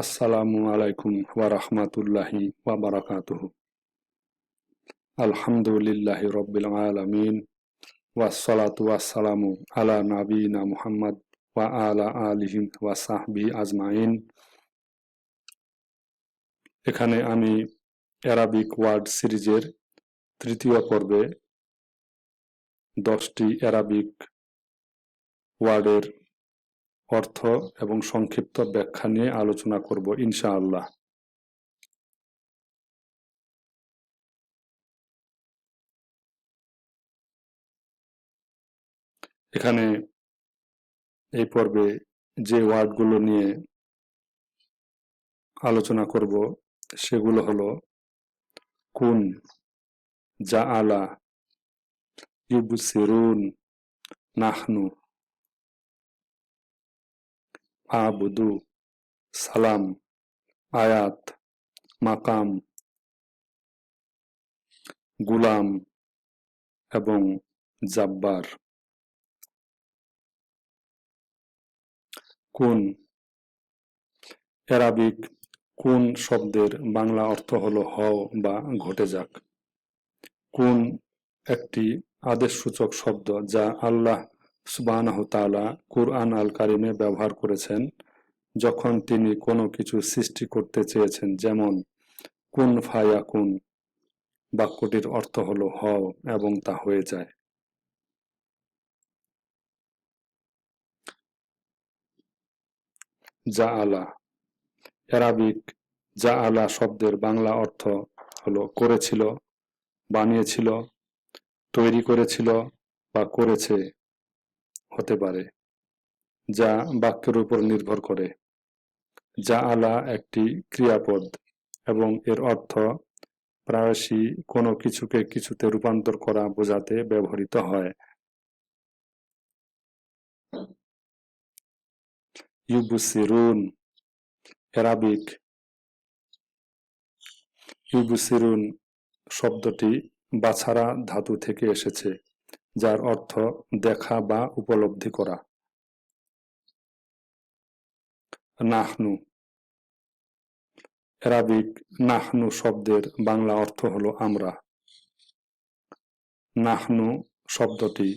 আসসালামু আলাইকুম ওয়া রাহমাতুল্লাহি ওয়া বারাকাতুহু। আলহামদুলিল্লাহি রব্বিল আলামিন ওয়াসসালাতু ওয়াসসালামু আলা নাবিয়িনা মুহাম্মদ ওয়া আলা আলিহি ওয়া সাহবিহি আজমাইন। এখানে আমি অ্যারাবিক ওয়ার্ড সিরিজের তৃতীয় পর্বে দশটি অ্যারাবিক ওয়ার্ডের অর্থ এবং সংক্ষিপ্ত ব্যাখ্যা নিয়ে আলোচনা করব, ইনশাআল্লাহ। এখানে এই পর্বে যে ওয়ার্ডগুলো নিয়ে আলোচনা করব, সেগুলো হলো, কুন জা আলা ইউবসিরুন, নাহনু আবুদু, সালাম, আয়াত, মাকাম, গুলাম এবং জাব্বার। কোন অ্যারাবিক কোন শব্দের বাংলা অর্থ হলো হও বা ঘটে যাক। কোন একটি আদেশসূচক শব্দ যা আল্লাহ সুবাহ তালা কুরআন আল কারিমে ব্যবহার করেছেন যখন তিনি কোনো কিছু সৃষ্টি করতে চেয়েছেন, যেমন, কুন ফায়া কুন বাক্যটির অর্থ হল হও এবং তা হয়ে যায়। জা আলা অ্যারাবিক জা আলা শব্দের বাংলা অর্থ হলো করেছিল, বানিয়েছিল, তৈরি করেছিল বা করেছে। হতে পারে, যা বাক্যের উপর নির্ভর করে, যা আলা একটি ক্রিয়াপদ এবং এর অর্থ প্রায়শই কোনো কিছুকে কিছুতে রূপান্তর করা বোঝাতে ব্যবহৃত হয়। ইউবুসিরুন অ্যারাবিক ইউবুসিরুন শব্দটি বাছারা ধাতু থেকে এসেছে। যার অর্থ দেখা বা উপলব্ধি করা। নাহনু। অ্যারাবিক নাহনু শব্দের বাংলা অর্থ হলো আমরা। নাহনু শব্দটি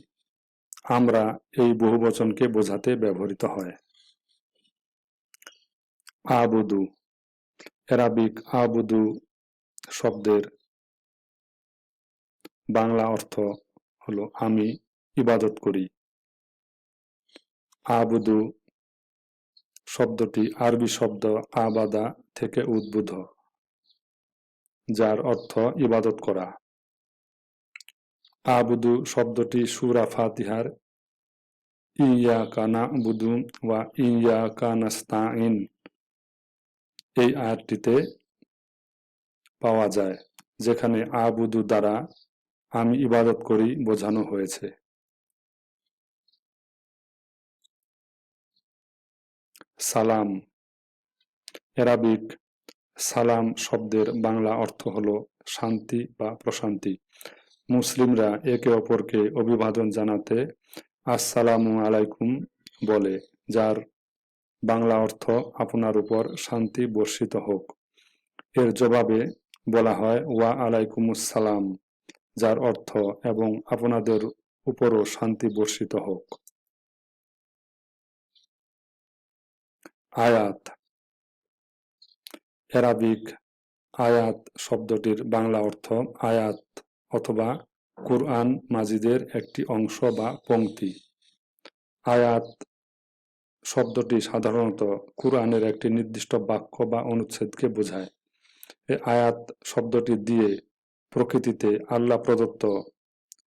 আমরা এই বহুবচনকে বোঝাতে ব্যবহৃত হয়। আবুদু। অ্যারাবিক আবুদু শব্দের বাংলা অর্থ হলো, আমি ইবাদত করি। আবুদু শব্দটি আরবি শব্দ আবাদা থেকে উদ্ভূত যার অর্থ ইবাদত করা। আবুদু শব্দটি সুরা ফাতিহার ইয়া কানা বুদু বা ইয়া কানাস্তাইন এই আয়াতটিতে পাওয়া যায়, যেখানে আবুদু দ্বারা আমি ইবাদত করি বোঝানো হয়েছে। সালাম। অ্যারাবিক, সালাম শব্দের বাংলা অর্থ হল শান্তি বা প্রশান্তি। মুসলিমরা একে অপরকে অভিবাদন জানাতে আসসালামু আলাইকুম বলে, যার বাংলা অর্থ আপনার উপর শান্তি বর্ষিত হোক। এর জবাবে বলা হয়, ওয়া আলাইকুমুসালাম যার অর্থ এবং আপনাদের উপরও শান্তি বর্ষিত হোক। আয়াত। অ্যারাবিক আয়াত শব্দটির বাংলা অর্থ আয়াত অথবা কুরআন মাজিদের একটি অংশ বা পংক্তি। আয়াত শব্দটি সাধারণত কুরআনের একটি নির্দিষ্ট বাক্য বা অনুচ্ছেদকে বোঝায়। এই আয়াত শব্দটি দিয়ে প্রকৃতিতে আল্লাহ প্রদত্ত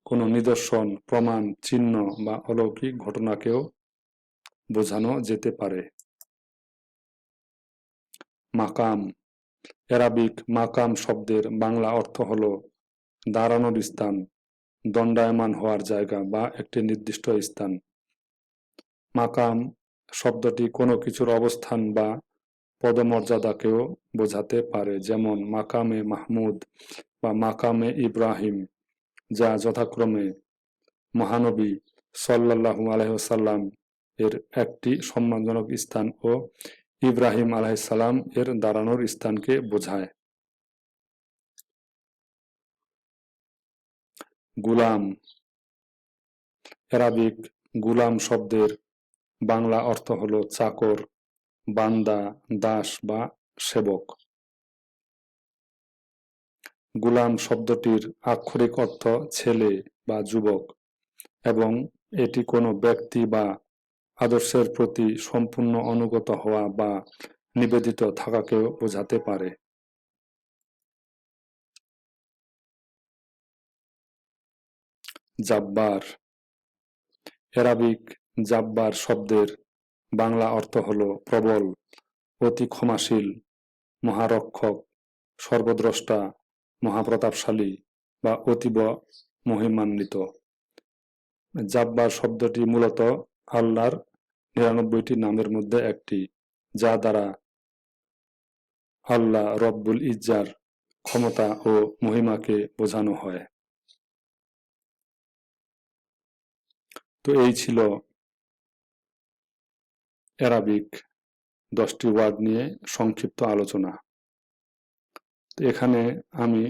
কোনো নিদর্শন, প্রমাণ, চিহ্ন বা অলৌকিক ঘটনাকেও বোঝানো যেতে পারে। মাকাম অ্যারাবিক মাকাম শব্দের বাংলা অর্থ হল দাঁড়ানোর স্থান, দণ্ডায়মান হওয়ার জায়গা বা একটি নির্দিষ্ট স্থান। মাকাম শব্দটি কোনো কিছুর অবস্থান বা পদমর্যাদাকেও বোঝাতে পারে, যেমন মাকামে মাহমুদ বা মাকামে ইব্রাহিম, যা যথাক্রমে মহানবী সাল্লাহু আলহ্লাম এর একটি সম্মানজনক স্থান ও ইব্রাহিম আলাইসালাম এর দাঁড়ানোর স্থানকে বোঝায়। গুলাম অ্যারাবিক গুলাম শব্দের বাংলা অর্থ হল চাকর, বান্দা, দাস বা সেবক। গুলাম শব্দটির আক্ষরিক অর্থ ছেলে বা যুবক এবং এটি কোনো ব্যক্তি বা আদর্শের প্রতি সম্পূর্ণ অনুগত হওয়া বা নিবেদিত থাকাকেও বোঝাতে পারে। জাব্বার, এরাবিক জাব্বার শব্দের বাংলা অর্থ হল প্রবল, অতি ক্ষমাশীল, মহারক্ষক, সর্বদ্রষ্টা মহাপ্রতাপশালী বা অতীব মহিমান্বিত। জাব্বার শব্দটি মূলত আল্লাহর নিরানব্বইটি নামের মধ্যে একটি, যা দ্বারা আল্লাহ রব্বুল ইজ্জার ক্ষমতা ও মহিমাকে বোঝানো হয়। তো এই ছিল অ্যারাবিক দশটি ওয়ার্ড নিয়ে সংক্ষিপ্ত আলোচনা। এখানে আমি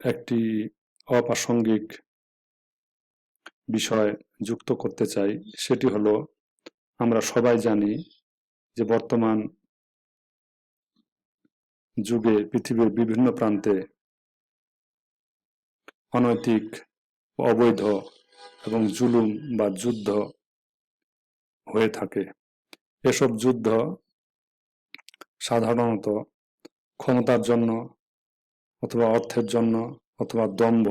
একটি অপ্রাসঙ্গিক বিষয় যুক্ত করতে চাই। সেটি হলো, আমরা সবাই জানি যে বর্তমান যুগে পৃথিবীর বিভিন্ন প্রান্তে অনৈতিক, অবৈধ এবং জুলুম বা যুদ্ধ হয়ে থাকে। এসব যুদ্ধ সাধারণত ক্ষমতার জন্য অথবা অর্থের জন্য অথবা দম্ভ,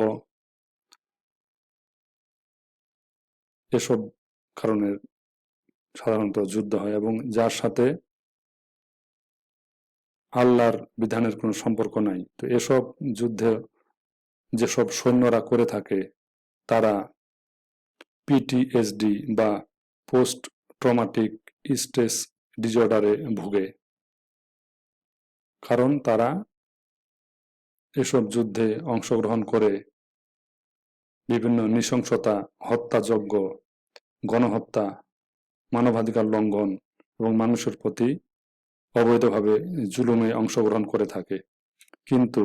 এসব কারণে সাধারণত যুদ্ধ হয় এবং যার সাথে আল্লাহর বিধানের কোনো সম্পর্ক নাই। তো এসব যুদ্ধে যেসব সৈন্যরা করে থাকে, তারা পিটিএসডি বা পোস্ট ট্রমাটিক স্ট্রেস ডিজর্ডারে ভুগে। কারণ তারা এসব যুদ্ধে অংশগ্রহণ করে বিভিন্ন নৃশংসতা, হত্যাযজ্ঞ, গণহত্যা, মানবাধিকার লঙ্ঘন এবং মানুষের প্রতি অবৈধভাবে জুলুমে অংশগ্রহণ করে থাকে। কিন্তু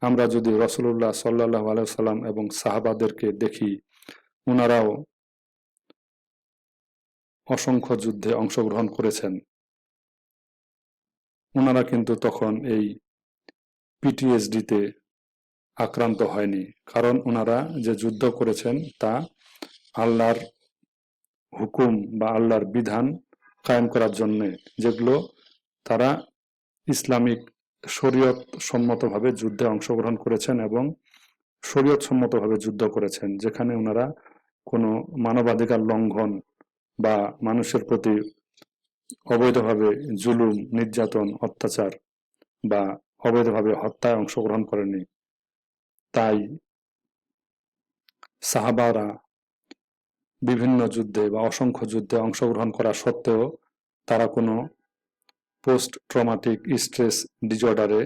আমরা যদি রসুল্লাহ সাল্লাহ আলাইসাল্লাম এবং সাহাবাদেরকে দেখি ওনারাও অসংখ্য যুদ্ধে অংশগ্রহণ করেছেন। ওনারা কিন্তু তখন এই পিটিএসডিতে আক্রান্ত হয়নি। কারণ ওনারা যে যুদ্ধ করেছেন, তা আল্লাহর হুকুম বা আল্লাহর বিধান কায়েম করার জন্য, যেগুলো তারা ইসলামিক শরীয়ত সম্মতভাবে যুদ্ধে অংশগ্রহণ করেছেন এবং শরীয়ত সম্মতভাবে যুদ্ধ করেছেন, যেখানে ওনারা কোনো মানবাধিকার লঙ্ঘন বা মানুষের প্রতি অবৈধভাবে জুলুম, নির্যাতন, অত্যাচার বা অবৈধভাবে হত্যায় অংশগ্রহণ করেনি তাই সাহাবারা বিভিন্ন যুদ্ধে বা অসংখ্য যুদ্ধে অংশগ্রহণ করা সত্ত্বেও তারা কোনো পোস্ট ট্রমাটিক স্ট্রেস ডিজর্ডারে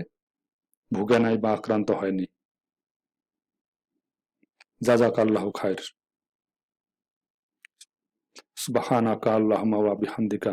ভুগে নাই বা আক্রান্ত হয়নি। জাজাক আল্লাহ খায়ের। সুবহানাকা আল্লাহুম্মা ওয়া বিহামদিকা।